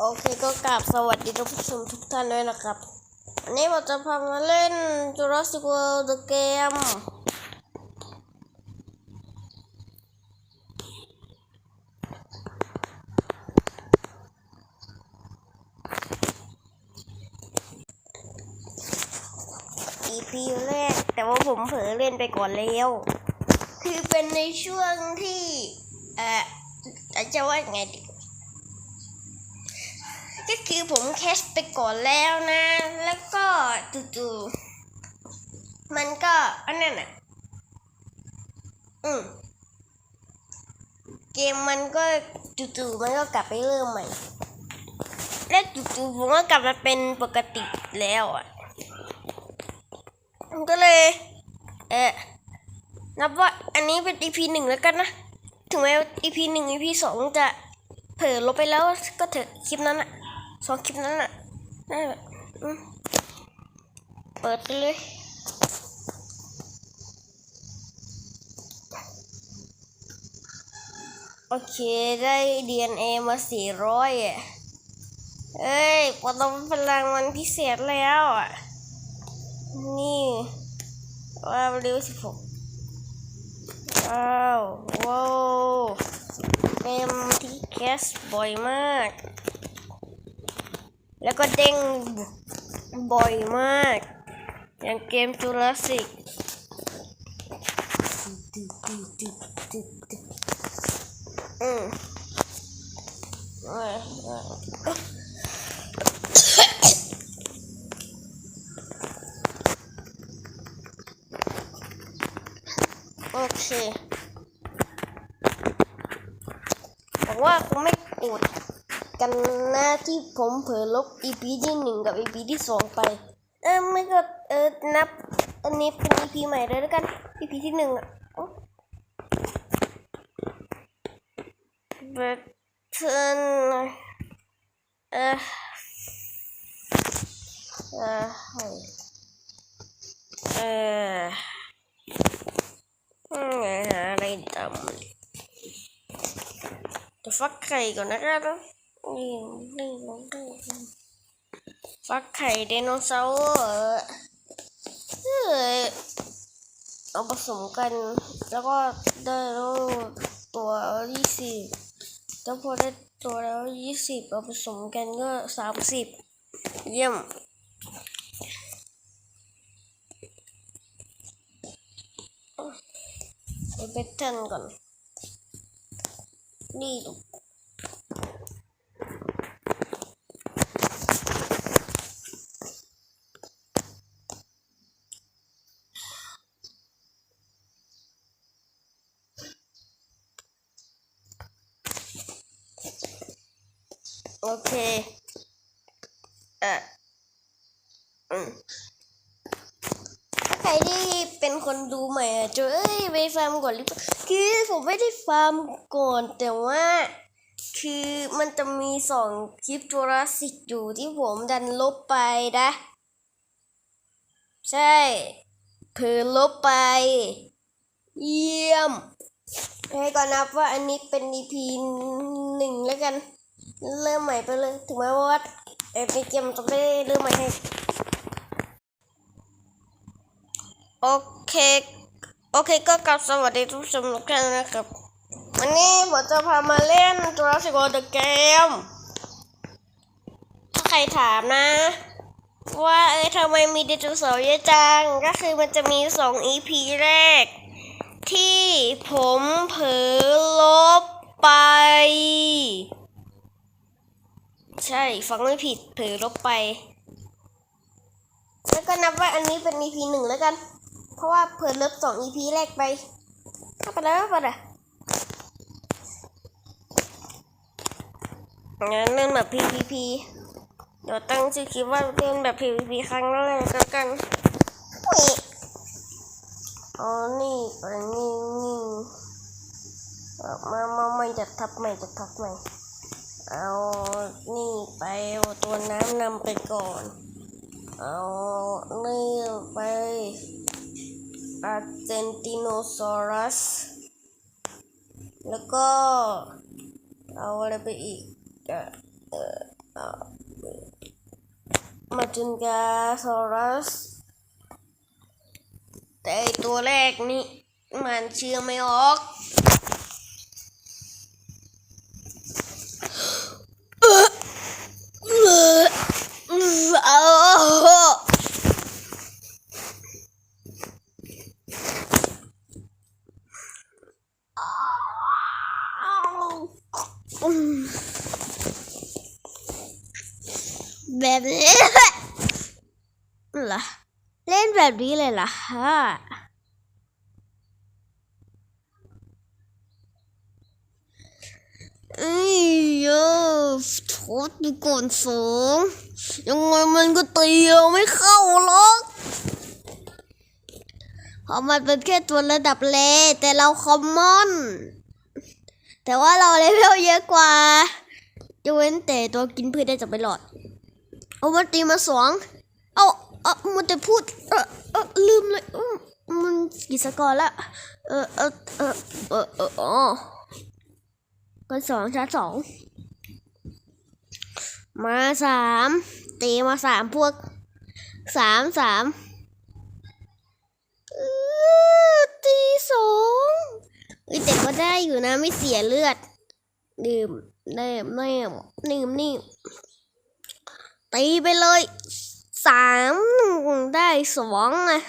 โอเคก็กราบสวัสดีท่านผู้ชมทุกท่านด้วยนะครับวันนี้ผมจะพามาเล่น Jurassic World The Game อีพีแรก แต่ว่าผมเผลอเล่นไปก่อนแล้ว คือเป็นในช่วงที่ เอ่อจะว่าไงดี ก็คือผมแคสไปก่อนแล้วนะ แล้วก็จู่ๆมันก็อันนั้นอะ อืมเกมมันก็จู่ๆมันก็กลับไปเริ่มใหม่ และจู่ๆผมก็กลับมาเป็นปกติแล้วอะมันก็เลย เออนับว่าอันนี้เป็น EP หนึ่งแล้วกันนะ ถึงแม้ EP หนึ่ง EP สองจะเผลอลบไปแล้วก็เถอะคลิปนั้นอะ สองคลิปนั้นอะนั่นแหละอืมเปิดไปเลยโอเคได้ DNA มาสี่ร้อยอะ เอ้ยปตมพลังมันพิเศษแล้วอะ นี่ว่าเร็วสิบหกว้าวว้าวเป็นที่แคสบ่อยมาก แล้วก็เด้งบ่อยมาก อย่างเกมจูราสสิกอืมโอเคบอกว่าคงไม่โกรธ กันนะที่ผมเผลอลบ EP ที่หนึ่งกับ EP ที่สองไป เออไม่ก็เออนับ อันนี้เป็น EP ใหม่เลยแล้วกัน EP ที่หนึ่งอะโอ้ Button เออเออเอออืมหาอะไรทำจะฟักไข่ก่อนนะครับ นี่นี่นี่ฟักไข่ไดโนเสาร์เออเอาผสมกัน แล้วก็ได้แล้วตัวยี่สิบแล้วพอได้ตัวแล้วยี่สิบเอาผสมกันก็สามสิบเยี่ยมไปเบทเทิลก่อนนี่ โอเคเอ่ออืมถ้าใครที่เป็นคนดูใหม่จะเอ้ยไปฟาร์มก่อนหรือเปล่าคือผมไม่ได้ฟาร์มก่อนแต่ว่า คือมันจะมีสองคลิปจูราสสิกอยู่ที่ผมดันลบไปนะ ใช่เพิ่ลบไป เยี่ยม ให้ก่อนนับว่าอันนี้เป็น EP หนึ่งแล้วกัน เริ่มใหม่ไปเลย ถึงแม้ว่าเอเกมจะไม่เริ่มใหม่ให้ โอเค โอเคก็กลับสวัสดีทุกชมทุกท่านนะครับ วันนี้ผมจะพามาเล่น Jurassic World The Game ถ้าใครถามนะ ว่าเอ้ยทำไมมีไดโนเสาร์เยอะจัง ก็คือมันจะมีสอง EP แรก ที่ผมเผลอลบไป ใช่ฟังไม่ผิดเผลอลบไป แล้วก็นับว่าอันนี้เป็น EP หนึ่งแล้วกัน เพราะว่าเพิ่ลบสอง EP แรกไปถ้าไปแล้วไปละงั้นเล่นแบบ PVP เดี๋ยวตั้งชื่อคลิปว่าเล่นแบบ PVP ครั้งแรกแล้วกันอ๋อนี่ไปนี่นี่เอามามาไม่จะทับใหม่จะทับใหม่ เอานี่ไปเอาตัวน้ำนำไปก่อน เอานี่ไปอาร์เจนติโนซอรัส แล้วก็เอาอะไรไปอีกเออมาจุนกาซอรัส แต่ตัวแรกนี่มันเชื่อไม่ออก แบบนี้เหรอเล่นแบบนี้เลยเหรอฮะ เอ้ยเออโทษดีก่อนสองยังไงมันก็ตีเอาไม่เข้าหรอกเพราะมันเป็นแค่ตัวระดับเลแต่เราคอมมอน แต่ว่าเราเลเวลเยอะกว่าจะเว้นแต่ตัวกินพืชได้จะไปหลอด เอามาตีมาสองเอาเอามันจะพูดเออเออลืมเลยมันกี่สกอร์ละเออเออเออเออ ก็สองชาสอง มาสามตีมาสามพวกสามสามตีสองอ้ยแต่ก็ได้อยู่นะไม่เสียเลือด ดื่มได้ไม่นิ่มนิ่มตีไปเลยสามได้สองอะ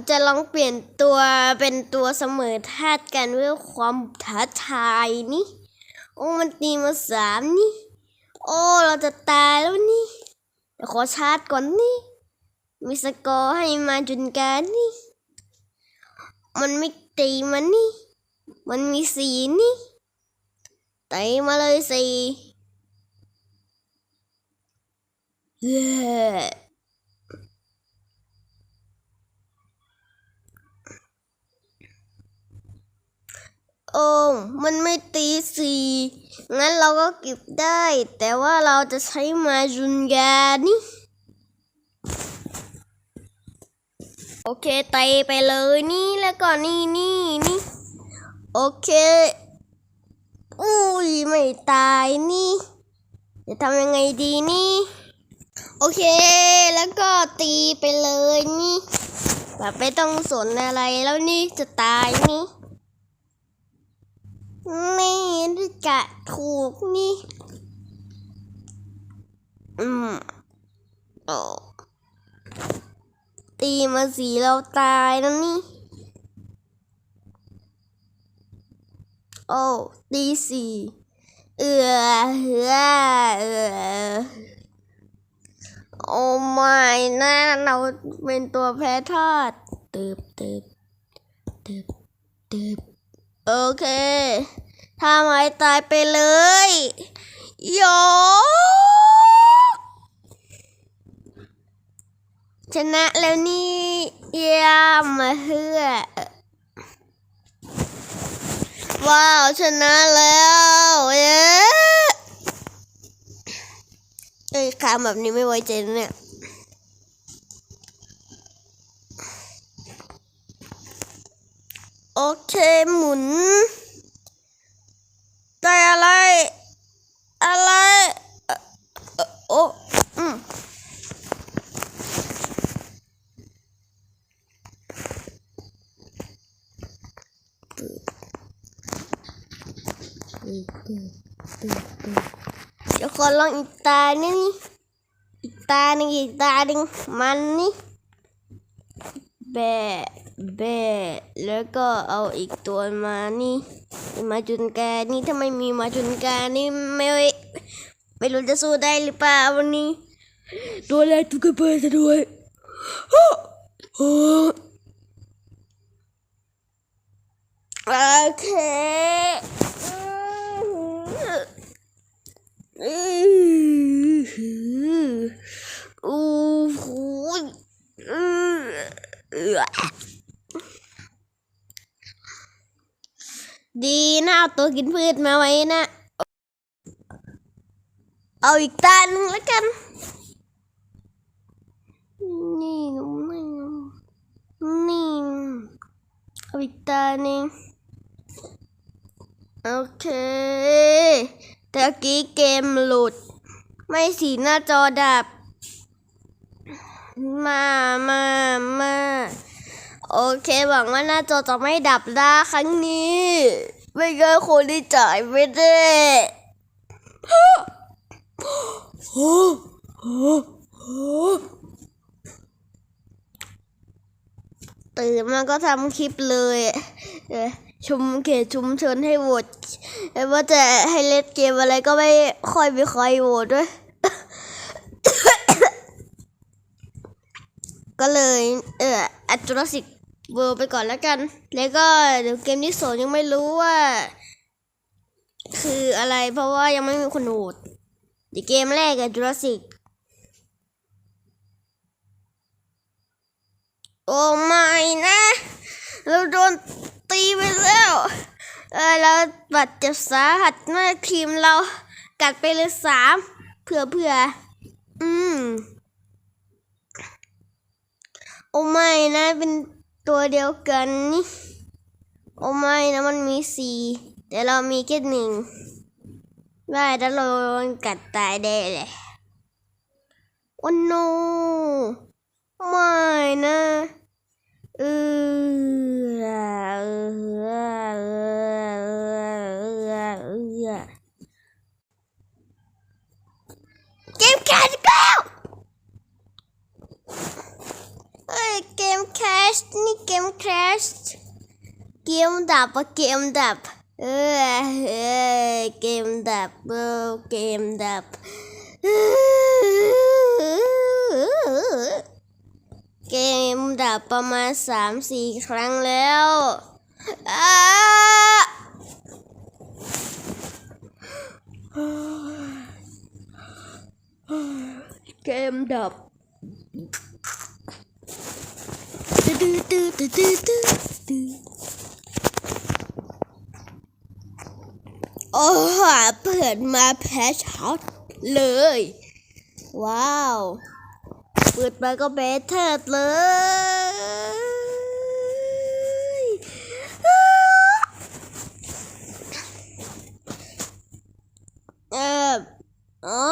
เราจะลองเปลี่ยนตัวเป็นตัวเสมอธาตุกันเพื่อความท้าทายนี่ โอ้มันตีมาสามนี่ โอ้เราจะตายแล้วนี่เดี๋ยวขอชาร์จก่อนนี่ มีสกอร์ให้มาจุนการนี่ มันไม่ตีมันนี่ มันมีสีนี่ต่มาเลยสีเโอ้มันไม่ตีสีงั้นเราก็เก็บได้ แต่ว่าเราจะใช้มาจุนยานี่โอเคไต่ไปเลยนี่แล้วก็นี่นี่นี่โอเค อุ้ยไม่ตายนี่ จะทำยังไงดีนี่ โอเคแล้วก็ตีไปเลยนี่แบบไม่ต้องสนอะไรแล้วนี่จะตายนี่ นี่จะถูกนี่ อืมอตีมาสีเราตายแล้วนี่ โอ้ตีสี่เอือเอือเอือโอ้ไม่นะเราเป็นตัวแพ้ทอดตึบตึบตึบตึบ โอเคถ้าไมตายไปเลยโยชนะแล้วนี่เยี่ยมมาเฮือว้าวชนะแล้วเย้เอ้ยคำแบบนี้ไม่ไว้ใจนะเนี่ย โอเคหมุน ได้อะไร อะไรเอ่อเอ่อโอ้อืมเดี๋ยวขอลองอีกตานี่นี่อีกตาหนึ่งอีกตาหนึ่งมันนี่แบะ แบะแล้วก็เอาอีกตัวมานี่ มาจุนแกนี่ถ้าไม่มีมาจุนแกนี่ไม่ไม่รู้จะสู้ได้หรือเปล่าวันนี้ตัวแรกตุกกระเบยซะด้วยโอ้โอ้โอเคอือโอ้โหอือเอือ ดีนะเอาตัวกินพืชมาไว้นะ เอาอีกตาหนึ่งแล้วกัน นี่นี่นี่เอาอีกตาหนึ่งโอเคแต่กี้เกมหลุด ไม่สีหน้าจอดับ มามามา โอเคหวังว่าหน้าจอจะไม่ดับนะครั้งนี้ ไม่งั้นคนที่จ่ายไม่ได้ตื่นมาก็ทำคลิปเลยชุมเขตชุมชนให้โหวตแต่ว่าจะให้เล่นเกมอะไรก็ไม่ค่อยมีใครโหวตด้วย ก็เลย เอออัจจุรสิก เวิร์ไปก่อนแล้วกัน แล้วก็เดี๋ยวเกมที่สองยังไม่รู้ว่า คืออะไรเพราะว่ายังไม่มีคนโหวตเดี๋ยวเกมแรกอะจุลสิกโอ้ไม่นะ เราโดนตีไปแล้ว เออเราบาดเจ็บสาหัสมากทีมเรากัดไปเลยสามเผื่อเผื่ออืม โอ้ไม่นะเป็น ตัวเดียวกันนี่โอ้ไม่นะมันมีสี่แต่เรามีแค่หนึ่งได้แล้วเราโดนกัดตายได้เลยโอ้ no ไม่นะเออเอเกมแคชแล้ว เอ้ยเกมแคชนี่เกมแคชเกมดับอะเกมดับเออเออเกมดับเออเกมดับเกมดับประมาณสามสี่ครั้งแล้วอ้าเกมดับ ตื้อตื้อตื้อตื้อตื้อตื้อโอ้โหเปิดมาแพชช็อตเลย ว้าว เปิดมาก็เบสเทิดเลยเอออ๋อ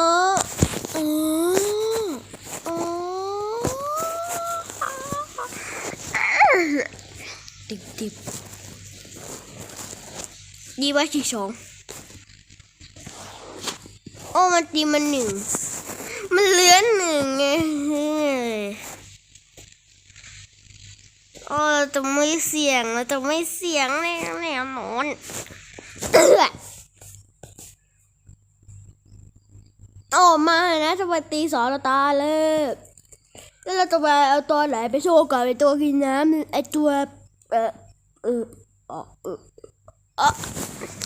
อ๋ออ๋อดิบดิบ ดีว่าที่สองโอ้มันตีมันหนึ่ง มันเหลือหนึ่งไงโอ้เราจะไม่เสี่ยงเราจะไม่เสี่ยงแน่แน่นอนออโอ้มานะจะไปตีสอนเราตาเลยแล้วเราจะไปเอาตัวไหนไปโชว์ก่อนไอตัวกินน้ำไอตัวเออเออเออเออ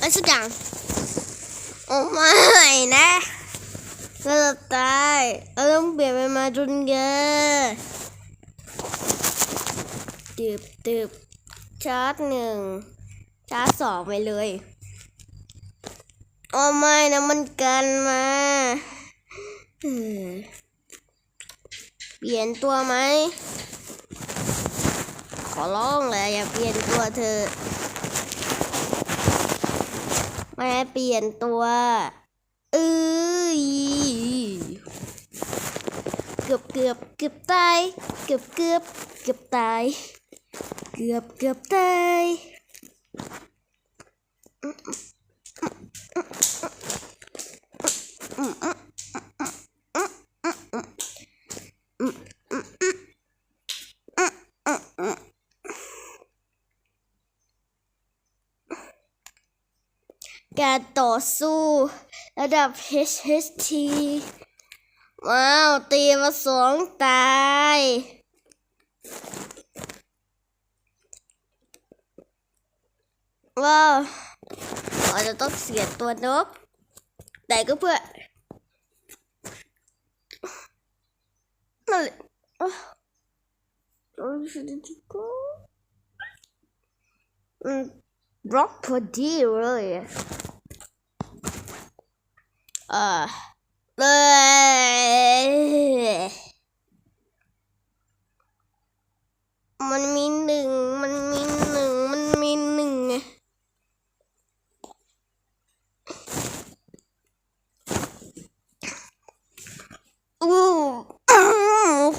ออไอสักอย่าง โอ้ไม่นะเราจะตายเราต้องเปลี่ยนเป็นมาจนเกอร์ตืบตืบชาร์จหนึ่งชาร์จสองไปเลย โอ้ไม่นะมันกันมาเปลี่ยนตัวไหม ขอร้องเลยอย่าเปลี่ยนตัวเธอ ม่เปลี่ยนตัวเอ้ยเกือบเกือบเกือบตายเกือบเกือบเกือบตายเกือบเกือบตายการต่อสู้ ระ ดับ HHT ว้าว ตีมาสองตายว้าวอาจจะต้องเสียตัวนก แต่ก็เพื่อนั่นแหละอะโอ้ยฉันจะก็อืมบล็อกพอดีเลย เออเลยมันมีหนึ่ง มันมีหนึ่ง มัน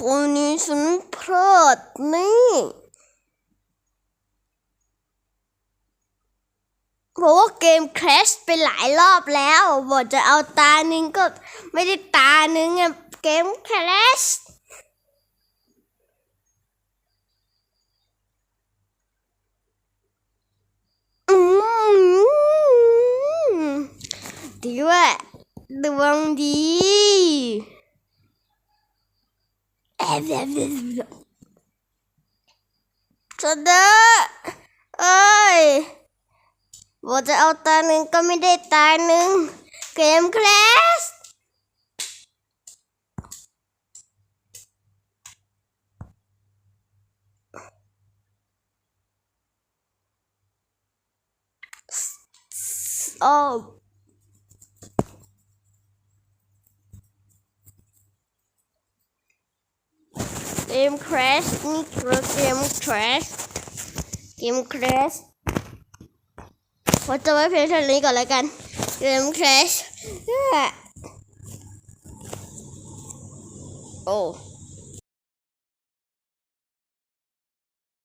คนนี้ฉันพลาดนี่ เพราะว่าเกมแครชไป หลายรอบแล้วบอกจะเอาตาหนึ่งก็ไม่ได้ตาหนึ่งอะเกมแครชอืมดีว่าดวงดีแอบแอบแอบชนะเอ้ย บอกจะเอาตาหนึ่งก็ไม่ได้ตาหนึ่งเกมแคลสโอ้เกมแครชนี่คือเกมแครชเกมแครช ขอจะไว้เพียงเท่านี้ก่อนแล้วกันเกมแครชโอ้